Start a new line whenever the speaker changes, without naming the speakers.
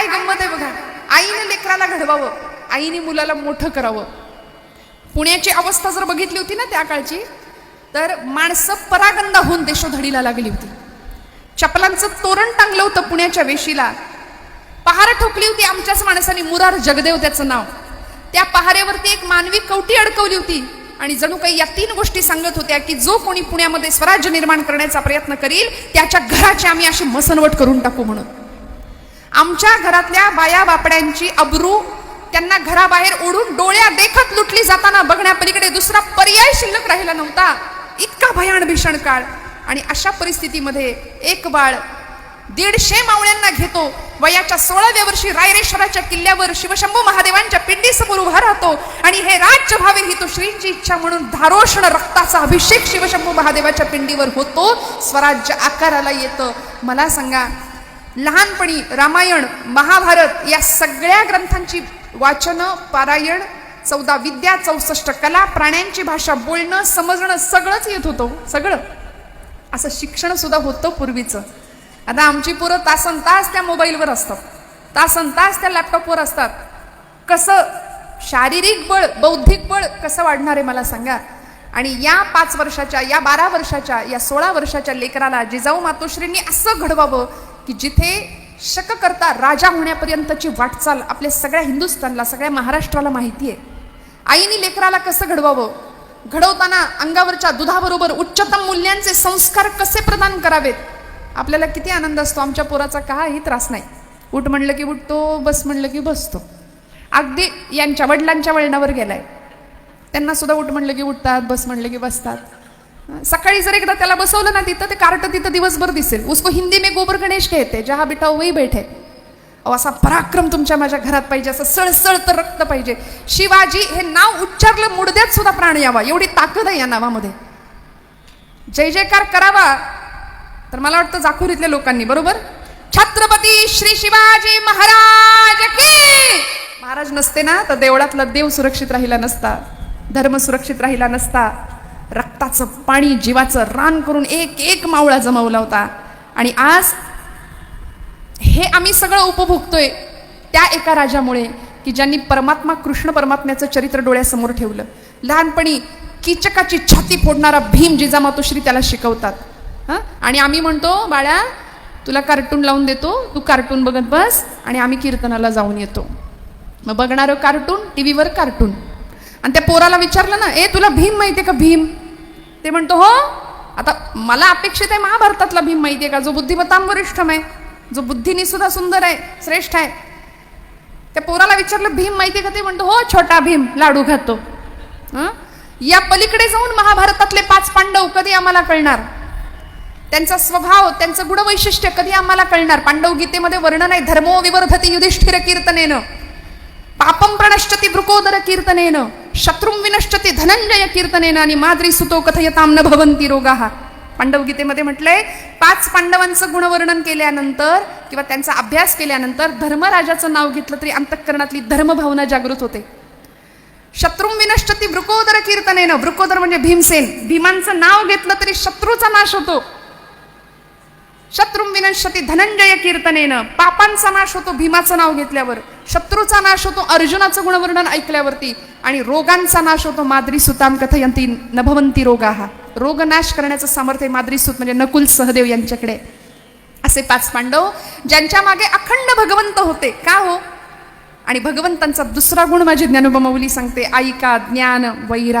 काय गंमत आहे बघा? आईने लेकराला घडवावं आईने मुलाला मोठं करावं. पुण्याची अवस्था जर बघितली होती ना त्या काळची तर माणसं परागंदा होऊन देशोधडीला लागली होती. चपलांचं तोरण टांगलं होतं पुण्याच्या वेशीला. पहार ठोकली होती आमच्याच माणसाने मुरार जगदेव त्याचं नाव. त्या पहाऱ्यावरती एक मानवी कवटी अडकवली होती आणि जणू काही या तीन गोष्टी सांगत होत्या की जो कोणी पुण्यामध्ये स्वराज्य निर्माण करण्याचा प्रयत्न करील त्याच्या घराची आम्ही अशी मसनवट करून टाकू म्हणून. आमच्या घरातल्या बाया बापड्यांची अब्रू त्यांना घराबाहेर ओढून डोळ्या देखत लुटली जाताना बघण्यापलीकडे दुसरा पर्याय शिल्लक राहिला नव्हता. इतका भयान भीषण काळ. आणि अशा परिस्थितीमध्ये एक बाळ दीडशे मावळ्यांना घेतो. वयाच्या सोळाव्या वर्षी रायरेश्वराच्या किल्ल्यावर शिवशंभू महादेवांच्या पिंडीसमोर उभा राहतो. आणि हे राज्य व्हावे ही तो श्रींची इच्छा म्हणून धारोषण रक्ताचा अभिषेक शिवशंभू महादेवाच्या पिंडीवर होतो. स्वराज्य आकाराला येतं. मला सांगा लहानपणी रामायण महाभारत या सगळ्या ग्रंथांची वाचनं पारायण चौदा विद्या चौसष्ट कला प्राण्यांची भाषा बोलणं समजणं सगळंच येत होतं हो, सगळं. असं शिक्षण सुद्धा होतं पूर्वीचं. आता आमची पोरं तासन तास त्या मोबाईलवर असतात. तासन तास त्या लॅपटॉपवर असतात. कसं शारीरिक बळ बौद्धिक बळ कसं वाढणार आहे मला सांगा. आणि या पाच वर्षाच्या या बारा वर्षाच्या या सोळा वर्षाच्या लेकराला जिजाऊ मातोश्रींनी असं घडवावं की जिथे शक करता राजा होण्यापर्यंतची वाटचाल आपल्या सगळ्या हिंदुस्थानला सगळ्या महाराष्ट्राला माहिती आहे. आईने लेकराला कसं घडवावं? घडवताना अंगावरच्या दुधाबरोबर उच्चतम मूल्यांचे संस्कार कसे प्रदान करावेत? आपल्याला किती आनंद असतो आमच्या पोराचा काही त्रास नाही. उठ म्हणलं की उठतो बस म्हणलं की बसतो. अगदी यांच्या वडिलांच्या वळणावर गेलाय. त्यांना सुद्धा उठ म्हणलं की उठतात बस म्हणलं की बसतात. सकाळी जर एकदा त्याला बसवलं ना तिथं ते कार्ट तिथं दिवसभर दिसेल. उसको हिंदी में गोबर गणेश कहते जहा बेटा हो वही बैठे. अहो असा पराक्रम तुमच्या माझ्या घरात पाहिजे असं सळसळ तर रक्त पाहिजे. शिवाजी हे नाव उच्चारलं मुडद्यात सुद्धा प्राण यावा. एवढी ताकद आहे या नावामध्ये. जय जयकार करावा. तर मला वाटतं जाखोरीतल्या लोकांनी बरोबर? छत्रपती श्री शिवाजी महाराज की! महाराज नसते ना तर देवळातला देव सुरक्षित राहिला नसता. धर्म सुरक्षित राहिला नसता. रक्ताचं पाणी जीवाचं रान करून एक एक मावळा जमवला होता. आणि आज हे आम्ही सगळं उपभोगतोय त्या एका राजामुळे की ज्यांनी परमात्मा कृष्ण परमात्म्याचं चरित्र डोळ्यासमोर ठेवलं. लहानपणी किचकाची छाती फोडणारा भीम जिजामातोश्री त्याला शिकवतात. हां? आणि आम्ही म्हणतो बाळ्या तुला कार्टून लावून देतो तू कार्टून बघत बस आणि आम्ही कीर्तनाला जाऊन येतो. मग बघणारं कार्टून टी व्हीवर कार्टून. आणि त्या पोराला विचारलं ना ए तुला भीम माहिती आहे का भीम? ते म्हणतो हो. आता मला अपेक्षित आहे महाभारतातला भीम माहिती आहे का? जो बुद्धिमत्ताम वरिष्ठम आहे जो बुद्धीने सुद्धा सुंदर आहे श्रेष्ठ आहे. त्या पोराला विचारलं भीम माहिती आहे का? ते म्हणतो हो छोटा भीम लाडू खातो. या पलीकडे जाऊन महाभारतातले पाच पांडव कधी आम्हाला कळणार? त्यांचा स्वभाव त्यांचं गुणवैशिष्ट्य कधी आम्हाला कळणार? पांडव गीतेमध्ये वर्णन आहे धर्मो विवर्धती युधिष्ठिर कीर्तनेनं. पापम प्रणश्चती वृकोदर कीर्तनेनं शत्रुं विनश्चती धनंजय कीर्तनेनं आणि माद्री सुतो कथयताम न भवंती रोगाः. पांडव गीतेमध्ये म्हटलंय पाच पांडवांचं गुणवर्णन केल्यानंतर किंवा त्यांचा अभ्यास केल्यानंतर धर्मराजाचं नाव घेतलं तरी अंतःकरणातली धर्मभावना जागृत होते. शत्रुं विनश्चती वृकोदर कीर्तनेनं वृकोदर म्हणजे भीमसेन भीमांचं नाव घेतलं तरी शत्रूचा नाश होतो. शत्रुं विनश्यती धनंजय कीर्तनेनं पापांचा नाश होतो भीमाचं नाव घेतल्यावर शत्रूचा नाश होतो अर्जुनाचं गुणवर्णन ऐकल्यावरती आणि रोगांचा नाश होतो माद्री सुताम कथयंती नभवंती रोगा. हा रोग नाश करण्याचं सामर्थ्य माद्री सुत म्हणजे नकुल सहदेव यांच्याकडे. असे पाच पांडव ज्यांच्या मागे अखंड भगवंत होते. का हो? आणि भगवंतांचा दुसरा गुण माझी ज्ञानोबा सांगते ऐका ज्ञान वैराग